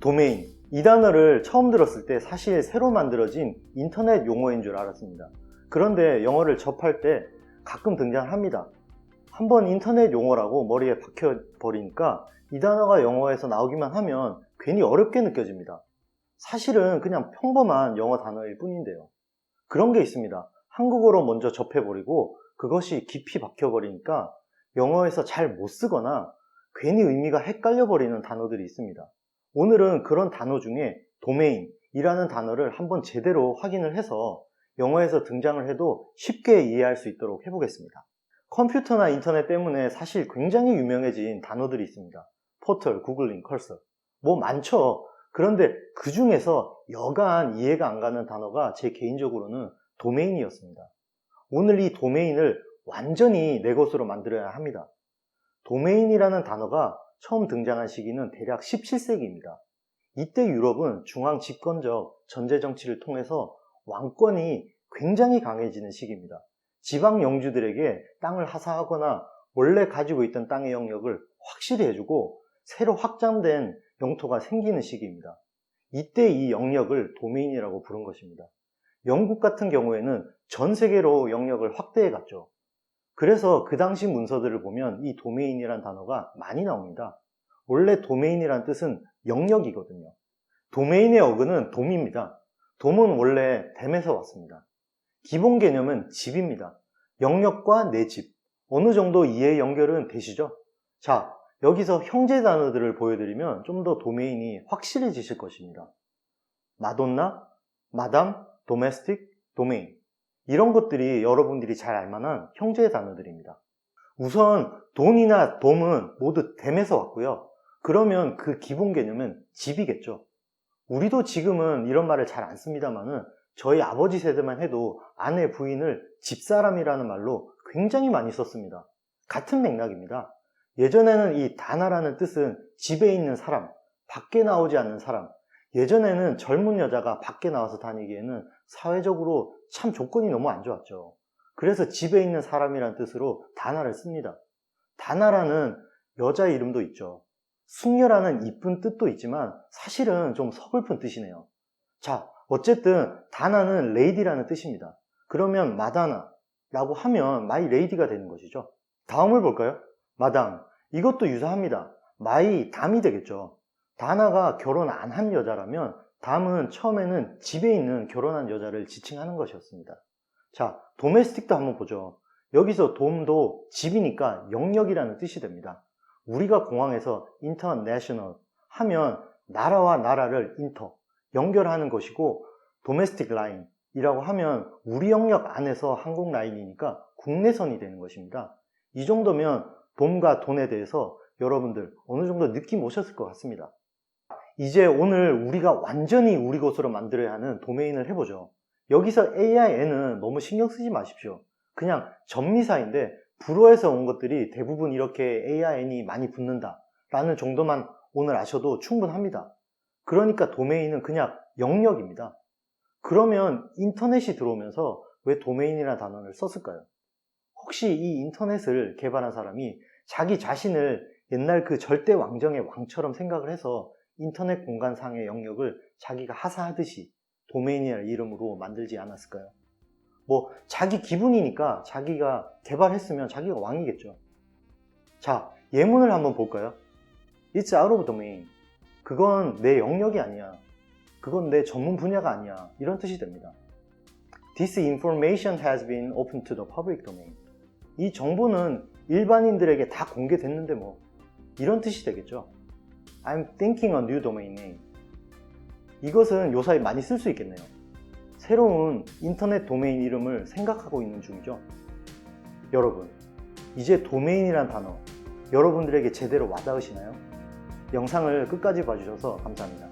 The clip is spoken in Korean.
도메인. 이 단어를 처음 들었을 때 사실 새로 만들어진 인터넷 용어인 줄 알았습니다. 그런데 영어를 접할 때 가끔 등장합니다. 한번 인터넷 용어라고 머리에 박혀버리니까 이 단어가 영어에서 나오기만 하면 괜히 어렵게 느껴집니다. 사실은 그냥 평범한 영어 단어일 뿐인데요. 그런 게 있습니다. 한국어로 먼저 접해버리고 그것이 깊이 박혀버리니까 영어에서 잘 못 쓰거나 괜히 의미가 헷갈려버리는 단어들이 있습니다. 오늘은 그런 단어 중에 도메인이라는 단어를 한번 제대로 확인을 해서 영어에서 등장을 해도 쉽게 이해할 수 있도록 해보겠습니다. 컴퓨터나 인터넷 때문에 사실 굉장히 유명해진 단어들이 있습니다. 포털, 구글링, 컬서. 뭐 많죠. 그런데 그 중에서 여간 이해가 안 가는 단어가 제 개인적으로는 도메인이었습니다. 오늘 이 도메인을 완전히 내 것으로 만들어야 합니다. 도메인이라는 단어가 처음 등장한 시기는 대략 17세기입니다. 이때 유럽은 중앙 집권적 전제 정치를 통해서 왕권이 굉장히 강해지는 시기입니다. 지방 영주들에게 땅을 하사하거나 원래 가지고 있던 땅의 영역을 확실히 해주고 새로 확장된 영토가 생기는 시기입니다. 이때 이 영역을 도메인이라고 부른 것입니다. 영국 같은 경우에는 전 세계로 영역을 확대해 갔죠. 그래서 그 당시 문서들을 보면 이 도메인이란 단어가 많이 나옵니다. 원래 도메인이란 뜻은 영역이거든요. 도메인의 어근은 돔입니다. 돔은 원래 댐에서 왔습니다. 기본 개념은 집입니다. 영역과 내 집. 어느 정도 이해 연결은 되시죠? 자, 여기서 형제 단어들을 보여드리면 좀 더 도메인이 확실해지실 것입니다. 마돈나, 마담, 도메스틱, 도메인. 이런 것들이 여러분들이 잘 알만한 형제 단어들입니다. 우선 돈이나 돔은 모두 댐에서 왔고요. 그러면 그 기본 개념은 집이겠죠. 우리도 지금은 이런 말을 잘 안 씁니다만은 저희 아버지 세대만 해도 아내 부인을 집사람이라는 말로 굉장히 많이 썼습니다. 같은 맥락입니다. 예전에는 이 다나라는 뜻은 집에 있는 사람, 밖에 나오지 않는 사람. 예전에는 젊은 여자가 밖에 나와서 다니기에는 사회적으로 참 조건이 너무 안 좋았죠. 그래서 집에 있는 사람이란 뜻으로 다나를 씁니다. 다나라는 여자 이름도 있죠. 숙녀라는 이쁜 뜻도 있지만 사실은 좀 서글픈 뜻이네요. 자, 어쨌든 다나는 레이디라는 뜻입니다. 그러면 마다나라고 하면 마이 레이디가 되는 것이죠. 다음을 볼까요? 마담. 이것도 유사합니다. 마이 담이 되겠죠. 다나가 결혼 안 한 여자라면 담은 처음에는 집에 있는 결혼한 여자를 지칭하는 것이었습니다. 자, 도메스틱도 한번 보죠. 여기서 돔도 집이니까 영역이라는 뜻이 됩니다. 우리가 공항에서 인터내셔널 하면 나라와 나라를 인터 연결하는 것이고 도메스틱 라인이라고 하면 우리 영역 안에서 한국 라인이니까 국내선이 되는 것입니다. 이 정도면 돔과 돈에 대해서 여러분들 어느 정도 느낌 오셨을 것 같습니다. 이제 오늘 우리가 완전히 우리 것으로 만들어야 하는 도메인을 해보죠. 여기서 AIN은 너무 신경 쓰지 마십시오. 그냥 전미사인데 불어에서 온 것들이 대부분 이렇게 AIN이 많이 붙는다 라는 정도만 오늘 아셔도 충분합니다. 그러니까 도메인은 그냥 영역입니다. 그러면 인터넷이 들어오면서 왜 도메인이라는 단어를 썼을까요? 혹시 이 인터넷을 개발한 사람이 자기 자신을 옛날 그 절대 왕정의 왕처럼 생각을 해서 인터넷 공간상의 영역을 자기가 하사하듯이 도메인이라는 이름으로 만들지 않았을까요? 뭐 자기 기분이니까 자기가 개발했으면 자기가 왕이겠죠. 자, 예문을 한번 볼까요? It's out of domain. 그건 내 영역이 아니야. 그건 내 전문 분야가 아니야. 이런 뜻이 됩니다. This information has been open to the public domain. 이 정보는 일반인들에게 다 공개됐는데 뭐 이런 뜻이 되겠죠. I'm thinking a new domain name. 이것은 요사이 많이 쓸 수 있겠네요. 새로운 인터넷 도메인 이름을 생각하고 있는 중이죠. 여러분, 이제 도메인이란 단어 여러분들에게 제대로 와닿으시나요? 영상을 끝까지 봐주셔서 감사합니다.